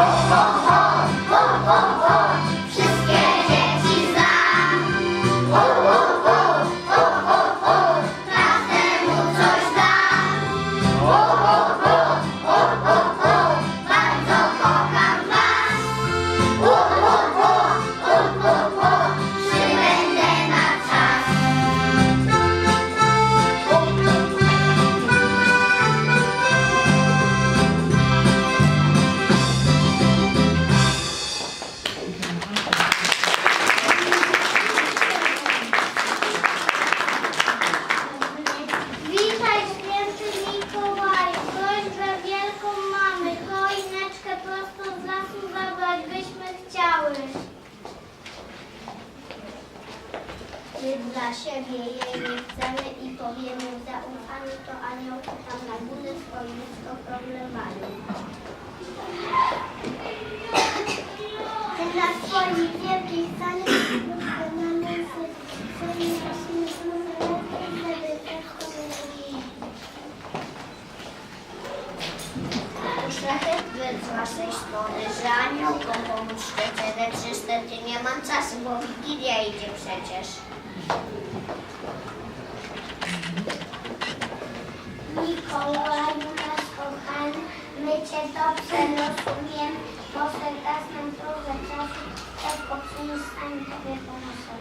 ho, ho, ho, ho, ho. wieje, nie chcemy i powiemy zaufany to anioł, tam na górze swoim problem mają. mam czasu, bo Wigilia idzie przecież. Mikołaju nasz kochany, my Cię dobrze rozumiemy. Może dasz nam trochę czasu, tylko przyjść sami Tobie pomocą.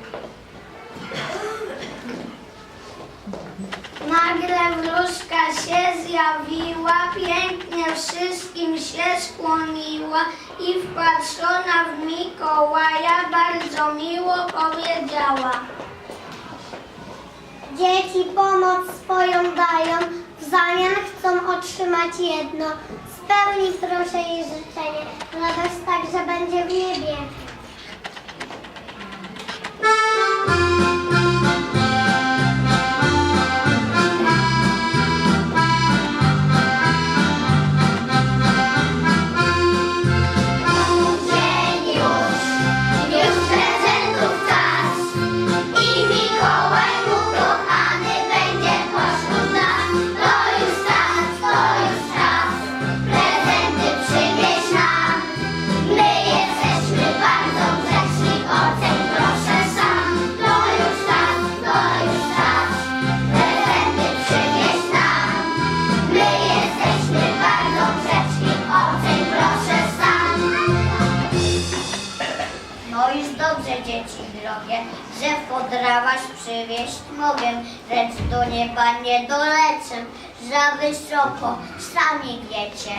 Nagle wróżka się zjawiła, pięknie wszystkim się skłoniła i wpatrzona w Mikołaja bardzo miło powiedziała. Dzieci pomoc swoją dają, w zamian chcą otrzymać jedno. Spełnij proszę jej życzenie, radość także będzie w niebie. was przywieźć mogę, lecz do nieba nie dolecę, za wysoko, sami wiecie.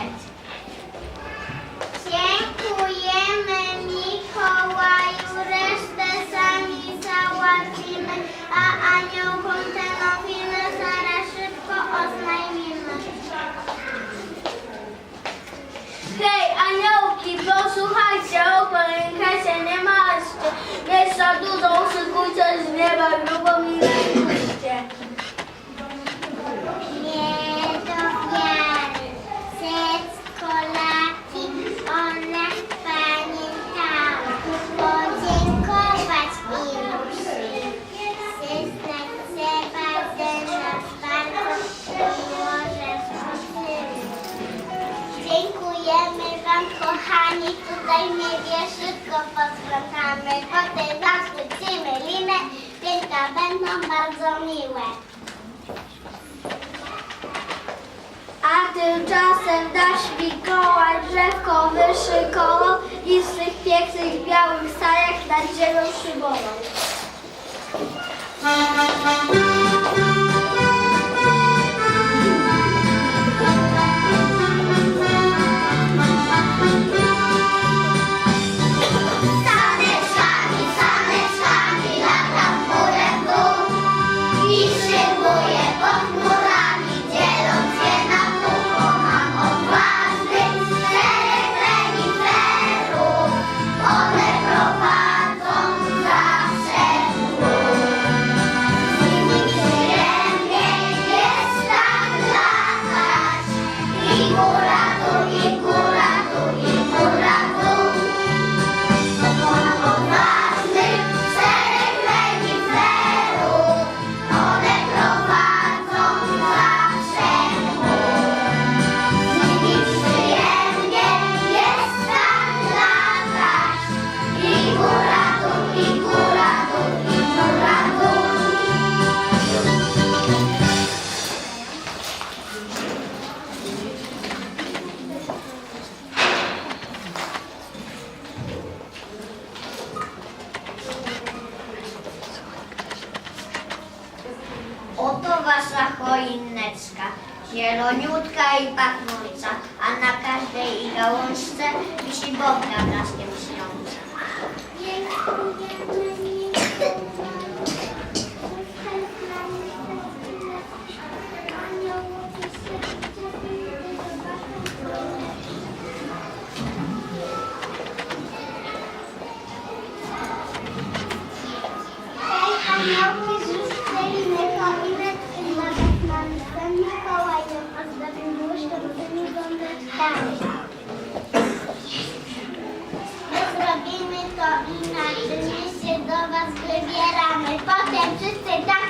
Dziękujemy Mikołaju, resztę sami załatwimy, a aniołkom te nowiny zaraz szybko oznajmimy. Hej, aniołki, posłuchajcie, okolęka Deixando os ossos com seus membros, meu herbatę, zaszczycimy linę, pięta będą bardzo miłe. A tymczasem nasz Mikołaj drzewko wyszykował i w swych pięknych białych sarach nad ziemią szybował. zieloniutka i pachnąca, a na każdej i gałązce wisi bombka blaskiem śniąca. Thank you. wybieramy. Potem wszyscy tak